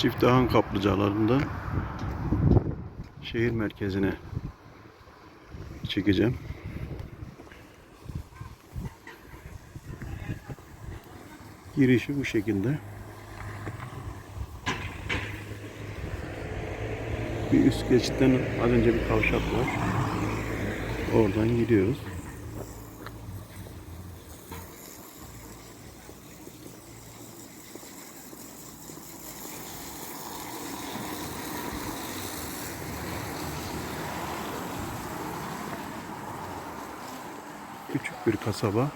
Çiftehan kaplıcalarından şehir merkezine çekeceğim. Girişi bu şekilde. Bir üst geçitten az önce bir kavşak var. Oradan gidiyoruz. Küçük bir kasaba.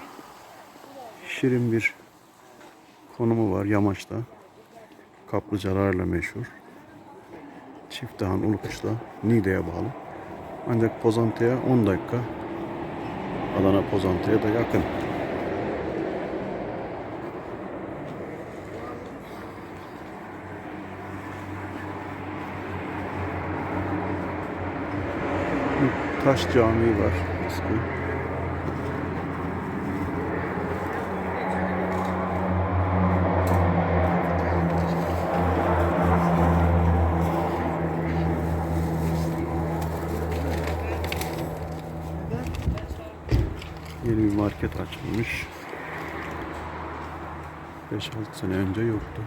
Şirin bir konumu var yamaçta. Kaplıcalarla meşhur. Çiftehan Ulukuş'ta Niğde'ye bağlı. Ancak Pozantı'ya 10 dakika Adana Pozantı'ya da yakın. Taş camii var eski. Yeni bir market açılmış. 5-6 sene önce yoktu.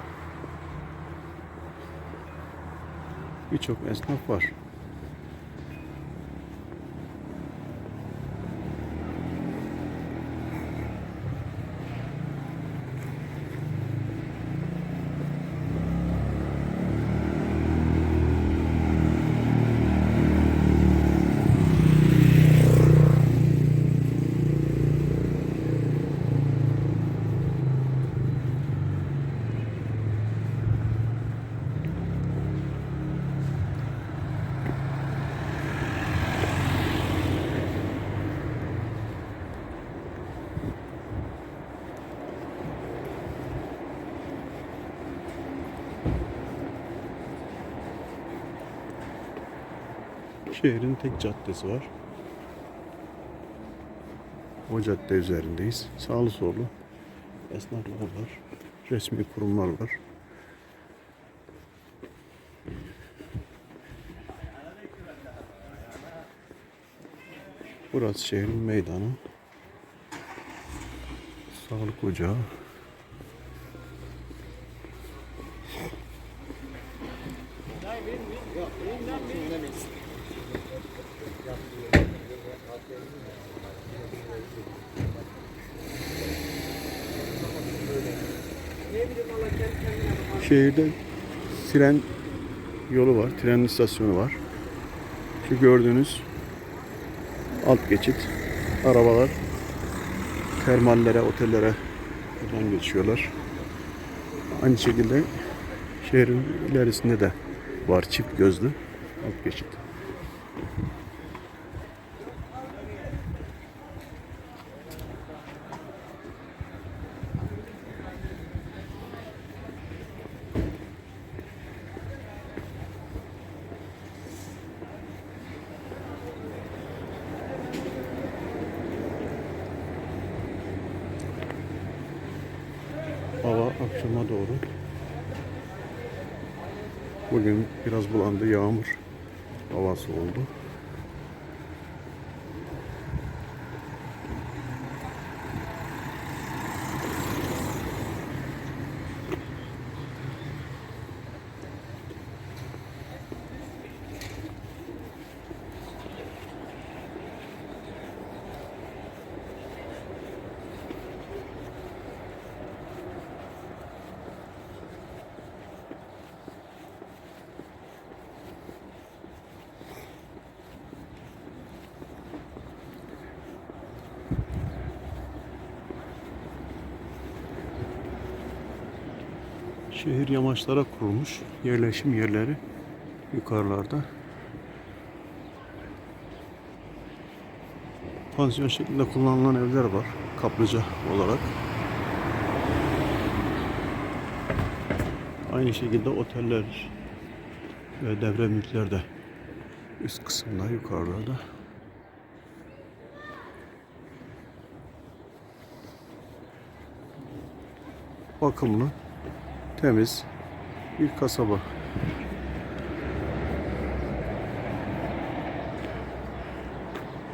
Birçok esnaf var. Şehrin tek caddesi var. O cadde üzerindeyiz. Sağlı sollu esnaflar var. Resmi kurumlar var. Burası şehrin meydanı. Sağlık ocağı. Şehirde tren yolu var, tren istasyonu var. Şu gördüğünüz alt geçit. Arabalar termallere, otellere buradan geçiyorlar. Aynı şekilde şehrin ilerisinde de var çift gözlü alt geçit. Akşama doğru. Bugün biraz bulandı, yağmur havası oldu. Şehir yamaçlara kurulmuş. Yerleşim yerleri yukarılarda. Pansiyon şeklinde kullanılan evler var. Kaplıca olarak. Aynı şekilde oteller ve devre mülkler de üst kısımda yukarılarda. Bakımlı, temiz, bir kasaba.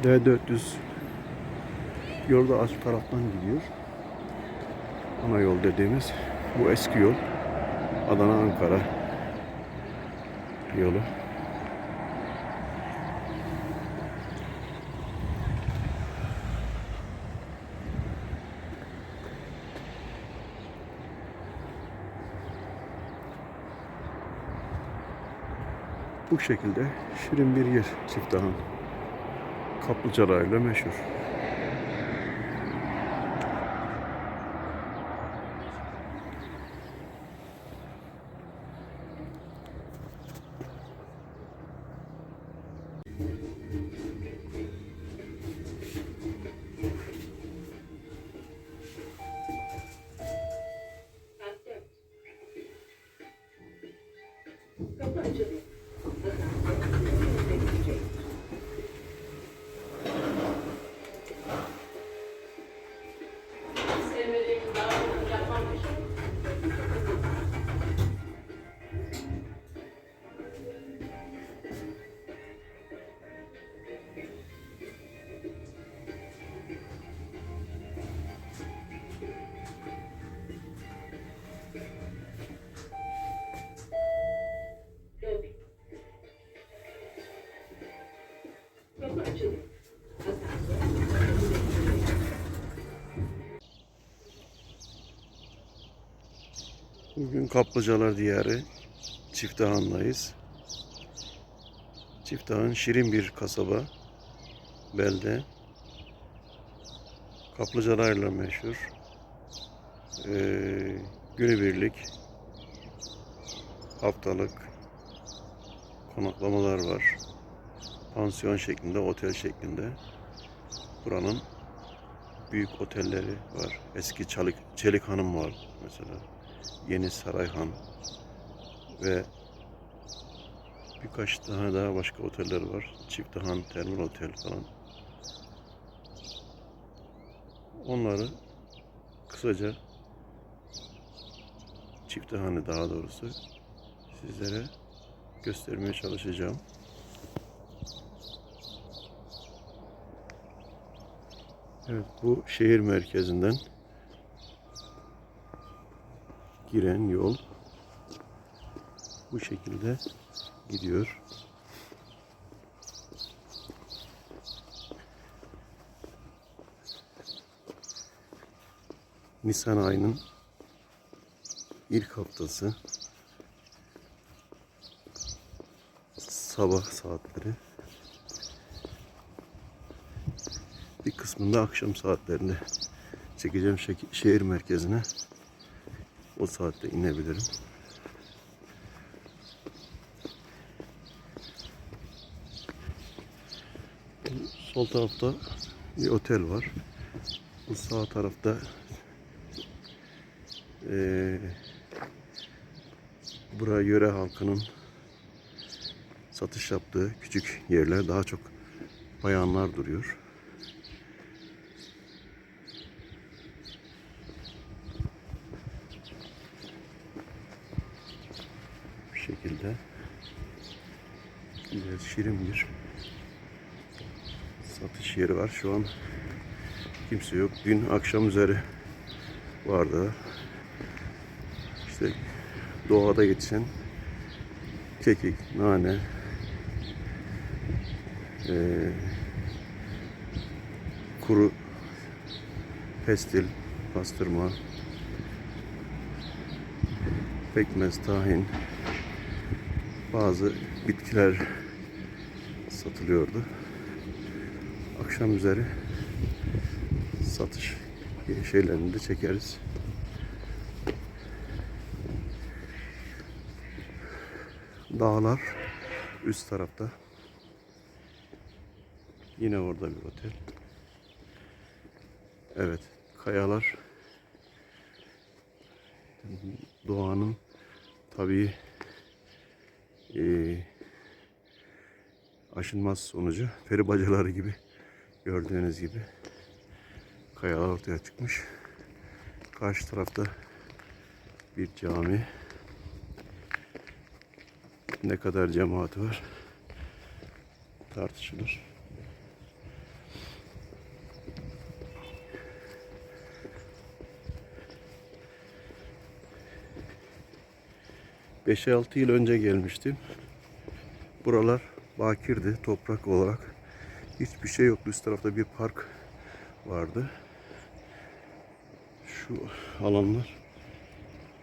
D400 yolda az taraftan gidiyor. Ana yol dediğimiz bu eski yol. Adana Ankara yolu. Bu şekilde şirin bir yer Çiftahın. Kaplıcalarıyla meşhur. Bugün Kaplıcalar Diyarı Çiftahan'dayız. Çiftahan şirin bir kasaba, belde. Kaplıcalarla meşhur. Ee, günübirlik, haftalık konaklamalar var. Pansiyon şeklinde, otel şeklinde. Buranın büyük otelleri var. Eski Çelik, Çelik Hanım var mesela. Yeni Sarayhan ve birkaç tane daha başka oteller var. Çiftihan Termal Otel falan. Onları kısaca Çiftihan'ı daha doğrusu sizlere göstermeye çalışacağım. Evet bu şehir merkezinden giren yol bu şekilde gidiyor. Nisan ayının ilk haftası. Sabah saatleri. Bir kısmında akşam saatlerinde çekeceğim şehir merkezine o saatte inebilirim. Sol tarafta bir otel var. Bu sağ tarafta eee bura yöre halkının satış yaptığı küçük yerler. Daha çok bayanlar duruyor. Bu şekilde güzel şirin bir satış yeri var. Şu an kimse yok. Dün akşam üzeri vardı. İşte doğada yetişen kekik, nane, eee, kuru pestil, pastırma, pekmez, tahin, bazı bitkiler satılıyordu. Akşam üzeri satış şeylerini de çekeriz. Dağlar üst tarafta. Yine orada bir otel. Evet, kayalar doğanın tabii eee aşınmaz sonucu peri bacaları gibi gördüğünüz gibi kayalar ortaya çıkmış. Karşı tarafta bir cami. ne kadar cemaati var tartışılır. Beş altı yıl önce gelmiştim. Buralar bakirdi toprak olarak. Hiçbir şey yoktu. Üst tarafta bir park vardı. Şu alanlar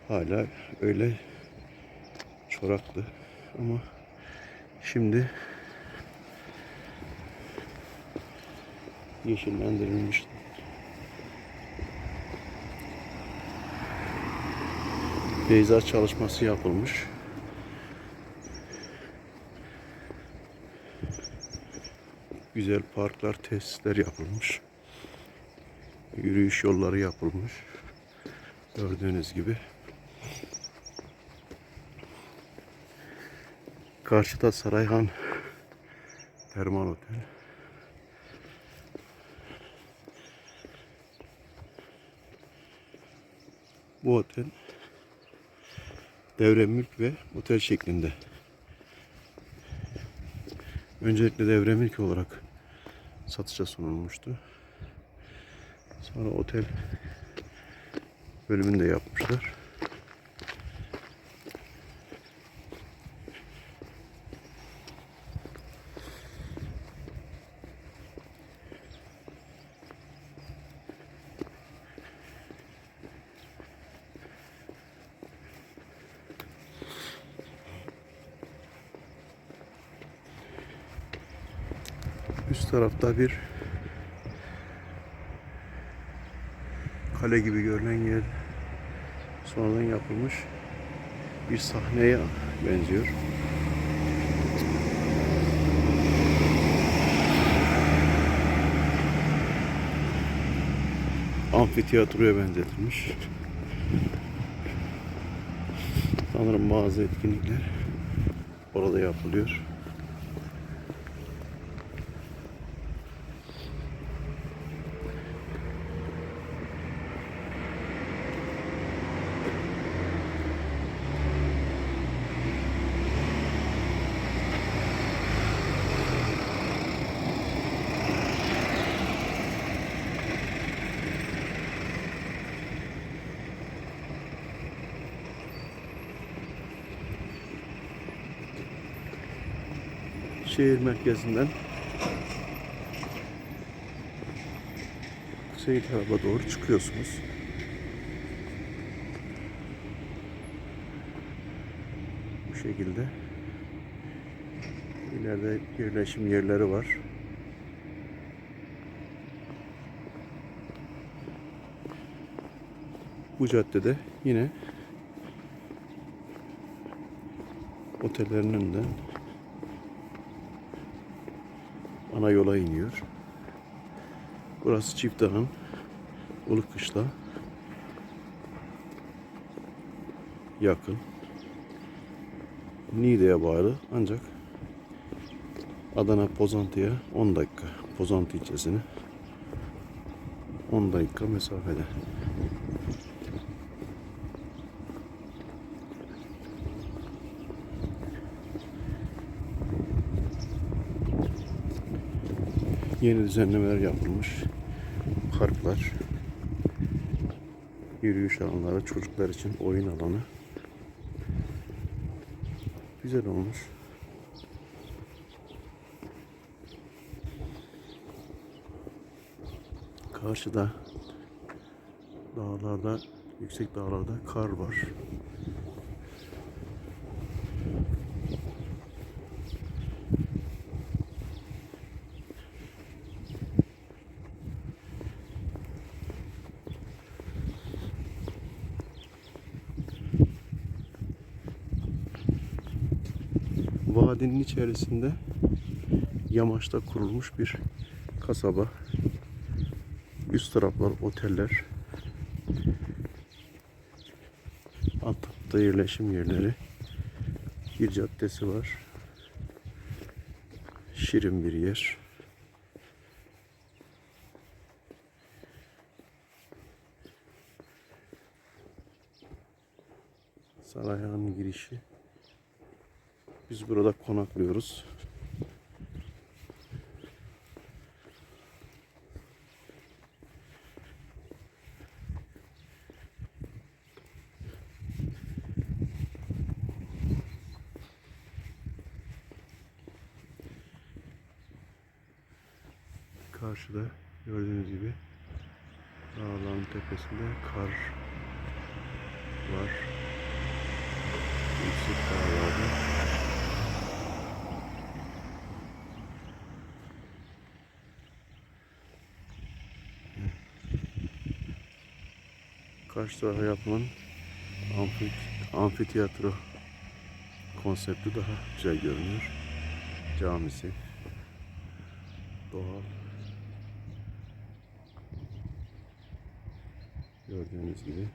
hala öyle çoraktı. Ama şimdi yeşillendirilmiş. Peyzaj çalışması yapılmış. Güzel parklar, tesisler yapılmış. Yürüyüş yolları yapılmış. Gördüğünüz gibi. Karşıda Sarayhan Termal Otel. Bu otel devre mülk ve otel şeklinde. Öncelikle devre mülk olarak satışa sunulmuştu. Sonra otel bölümünde yapmışlar. Üst tarafta bir kale gibi görünen yer sonradan yapılmış bir sahneye benziyor. Amfiteyatroya benzetilmiş. Sanırım bazı etkinlikler orada yapılıyor. Şehir merkezinden kuzey tarafa doğru çıkıyorsunuz. Bu şekilde ileride yerleşim yerleri var. Bu caddede yine otellerin önünden ana yola iniyor. Burası Çiftdağ'ın Uluk Kışla yakın. Niğde'ye bağlı ancak Adana Pozantı'ya 10 dakika. Pozantı ilçesine 10 dakika mesafede. Yeni düzenlemeler yapılmış. Parklar, yürüyüş alanları, çocuklar için oyun alanı. Güzel olmuş. Karşıda dağlarda, yüksek dağlarda kar var. Vadinin içerisinde yamaçta kurulmuş bir kasaba. Üst taraflar oteller. Alt tarafta yerleşim yerleri. Bir caddesi var. Şirin bir yer. Sarayhan'ın girişi Biz burada konaklıyoruz. Karşıda gördüğünüz gibi dağların tepesinde kar var. Yüksek dağlarda. Karşıda yapılan amfi, amfiteyatro konsepti daha güzel görünüyor. Camisi. Doğal. Gördüğünüz gibi.